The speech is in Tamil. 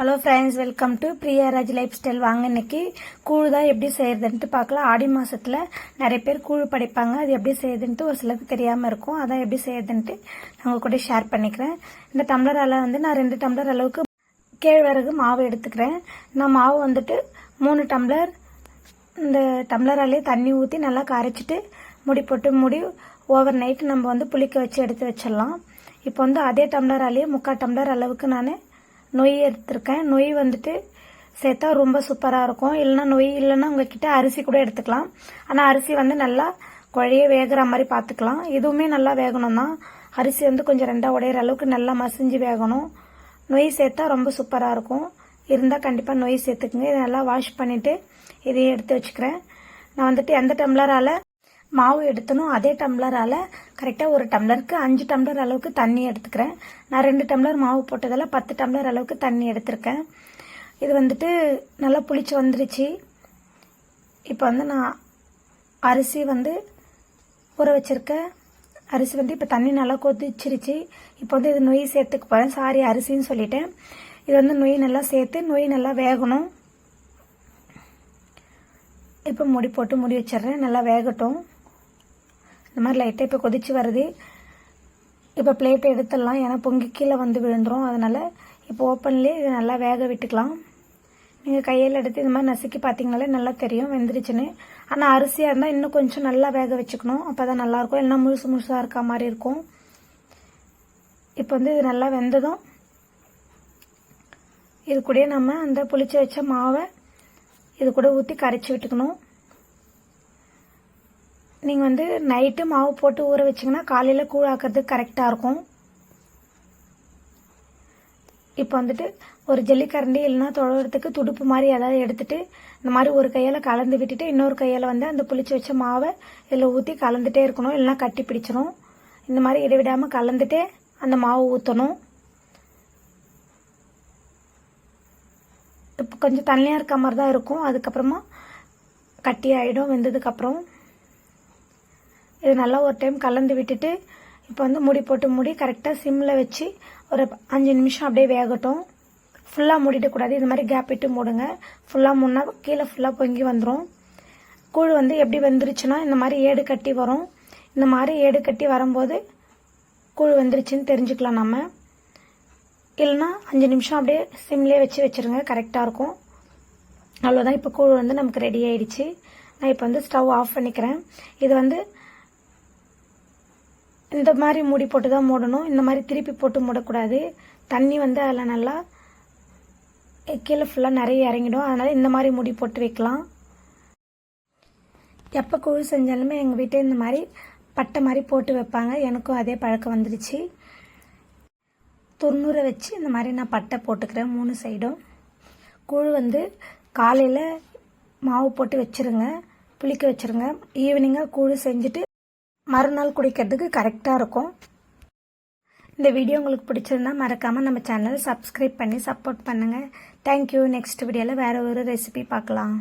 Hello friends welcome to Priyaraj lifestyle வாங்க இன்னைக்கு கூழ் தான் எப்படி செய்யறதுன்ட்டு பார்க்கலாம். ஆடி மாசத்துல நிறைய பேர் கூழ் படைப்பாங்க. அது எப்படி செய்யுதுன்ட்டு ஒரு சிலருக்கு தெரியாமல் இருக்கும். அதான் எப்படி செய்யறதுன்ட்டு நான் உங்க கூட ஷேர் பண்ணிக்கிறேன். இந்த டம்ளர் அளவு வந்து நான் ரெண்டு டம்ளர் அளவுக்கு கேழ்வரகு மாவு எடுத்துக்கிறேன். நான் மாவு வந்துட்டு மூணு டம்ளர் இந்த டம்ளராலே தண்ணி ஊற்றி நல்லா கரைச்சிட்டு முடி போட்டு முடி ஓவர் நைட் நம்ம வந்து புளிக்க வச்சு எடுத்து வச்சிடலாம். இப்போ வந்து அதே டம்ளராலேயே முக்கால் டம்ளர் அளவுக்கு நான் நொய் எடுத்திருக்கேன். நொய் வந்துட்டு சேர்த்தா ரொம்ப சூப்பராக இருக்கும். இல்லைன்னா நொய் இல்லைன்னா உங்ககிட்ட அரிசி கூட எடுத்துக்கலாம். ஆனால் அரிசி வந்து நல்லா குழைய வேகிற மாதிரி பார்த்துக்கலாம். இதுவுமே நல்லா வேகணும் தான் அரிசி வந்து கொஞ்சம் ரெண்டாக உடையிற அளவுக்கு நல்லா மசிஞ்சு வேகணும். நொய் சேர்த்தா ரொம்ப சூப்பராக இருக்கும். இருந்தால் கண்டிப்பாக நொய் சேர்த்துக்குங்க. இதை நல்லா வாஷ் பண்ணிவிட்டு இதையும் எடுத்து வச்சுக்கிறேன். நான் வந்துட்டு எந்த டம்ளரால் மாவு எடுத்தனும். அதே டம்ளரால் கரெக்டாக ஒரு டம்ளருக்கு அஞ்சு டம்ளர் அளவுக்கு தண்ணி எடுத்துக்கிறேன். நான் ரெண்டு டம்ளர் மாவு போட்டதால் பத்து டம்ளர் அளவுக்கு தண்ணி எடுத்திருக்கேன். இது வந்துட்டு நல்லா புளிச்சு வந்துருச்சு. இப்போ வந்து நான் அரிசி வந்து ஊற வச்சிருக்க. அரிசி வந்து இப்போ தண்ணி நல்லா கொதிச்சிருச்சு. இப்போ வந்து இது நொய் சேர்த்துக்கு போகிறேன் சாரி அரிசின்னு சொல்லிட்டேன். இது வந்து நொய் நல்லா சேர்த்து நொய் நல்லா வேகணும். இப்போ முடி போட்டு முடி வச்சிடுறேன். நல்லா வேகட்டும். இந்த மாதிரி லைட்டாக இப்போ கொதிச்சு வருது. இப்போ பிளேட்டை எடுத்துடலாம். ஏன்னா பொங்கி கீழே வந்து விழுந்துரும். அதனால் இப்போ ஓப்பன்லேயே இதை நல்லா வேக விட்டுக்கலாம். நீங்கள் கையில் எடுத்து இந்த மாதிரி நசுக்கி பார்த்தீங்கனாலே நல்லா தெரியும். வெந்துருச்சுன்னு. ஆனால் அரிசியாக இருந்தால் இன்னும் கொஞ்சம் நல்லா வேக வச்சுக்கணும். அப்போ தான் நல்லாயிருக்கும் இல்லைன்னா முழுசு முழுசாக இருக்க மாதிரி இருக்கும். இப்போ வந்து இது நல்லா வெந்ததும் இது கூட நம்ம அந்த புளிச்சு வச்ச மாவை இது கூட ஊற்றி கரைச்சி விட்டுக்கணும். நீங்கள் வந்து நைட்டு மாவு போட்டு ஊற வச்சிங்கன்னா காலையில் கூழாக்கிறதுக்கு கரெக்டாக இருக்கும். இப்போ வந்துட்டு ஒரு ஜல்லிக்கரண்டி இல்லைன்னா தொழுறதுக்கு துடுப்பு மாதிரி ஏதாவது எடுத்துட்டு இந்த மாதிரி ஒரு கையால் கலந்து விட்டுட்டு இன்னொரு கையால் வந்து அந்த புளிச்சு வச்ச மாவை இதில் ஊற்றி கலந்துட்டே இருக்கணும். இல்லைன்னா கட்டி பிடிச்சிரும். இந்த மாதிரி இடைவிடாமல் கலந்துட்டே அந்த மாவு ஊற்றணும் இப்போ கொஞ்சம் தண்ணியாக இருக்க மாதிரி தான் இருக்கும். அதுக்கப்புறமா கட்டி ஆகிடும் வெந்ததுக்கப்புறம் இது நல்லா ஒரு டைம் கலந்து விட்டுட்டு இப்போ வந்து முடி போட்டு மூடி கரெக்டாக சிம்மில் வச்சு ஒரு அஞ்சு நிமிஷம் அப்படியே வேகட்டும். ஃபுல்லாக மூடிடக்கூடாது இது மாதிரி கேப் விட்டு மூடுங்க. ஃபுல்லாக மூணா கீழே ஃபுல்லாக பொங்கி வந்துடும் கூழ் வந்து எப்படி வந்துருச்சுன்னா இந்த மாதிரி ஏடு கட்டி வரும். இந்த மாதிரி ஏடு கட்டி வரும்போது கூழ் வந்துருச்சுன்னு தெரிஞ்சுக்கலாம் நம்ம இல்லைன்னா அஞ்சு நிமிஷம் அப்படியே சிம்லேயே வச்சு வச்சுருங்க. கரெக்டாக இருக்கும். அவ்வளோதான் இப்போ கூழ் வந்து நமக்கு ரெடி ஆயிடுச்சு. நான் இப்போ வந்து ஸ்டவ் ஆஃப் பண்ணிக்கிறேன். இது வந்து இந்த மாதிரி மூடி போட்டு தான் மூடணும். இந்த மாதிரி திருப்பி போட்டு மூடக்கூடாது. தண்ணி வந்து அதில் நல்லா கீழே ஃபுல்லாக நிறைய இறங்கிடும். அதனால் இந்த மாதிரி மூடி போட்டு வைக்கலாம். எப்போ கூழ் செஞ்சாலுமே எங்கள் வீட்டில் இந்த மாதிரி பட்டை மாதிரி போட்டு வைப்பாங்க. எனக்கும் அதே பழக்கம் வந்துடுச்சு. தொண்ணூறை வச்சு இந்த மாதிரி நான் பட்டை போட்டுக்கிறேன் மூணு சைடும். கூழ் வந்து காலையில் மாவு போட்டு வச்சுருங்க. புளிக்க வச்சுருங்க. ஈவினிங்காக கூழ் செஞ்சுட்டு மறுநாள் குடிக்கிறதுக்கு கரெக்டாக இருக்கும். இந்த வீடியோ உங்களுக்கு பிடிச்சிருந்தா மறக்காமல் நம்ம சேனல் சப்ஸ்கிரைப் பண்ணி சப்போர்ட் பண்ணுங்கள் தேங்க்யூ நெக்ஸ்ட் வீடியோவில் வேறு ஒரு ரெசிபி பார்க்கலாம்.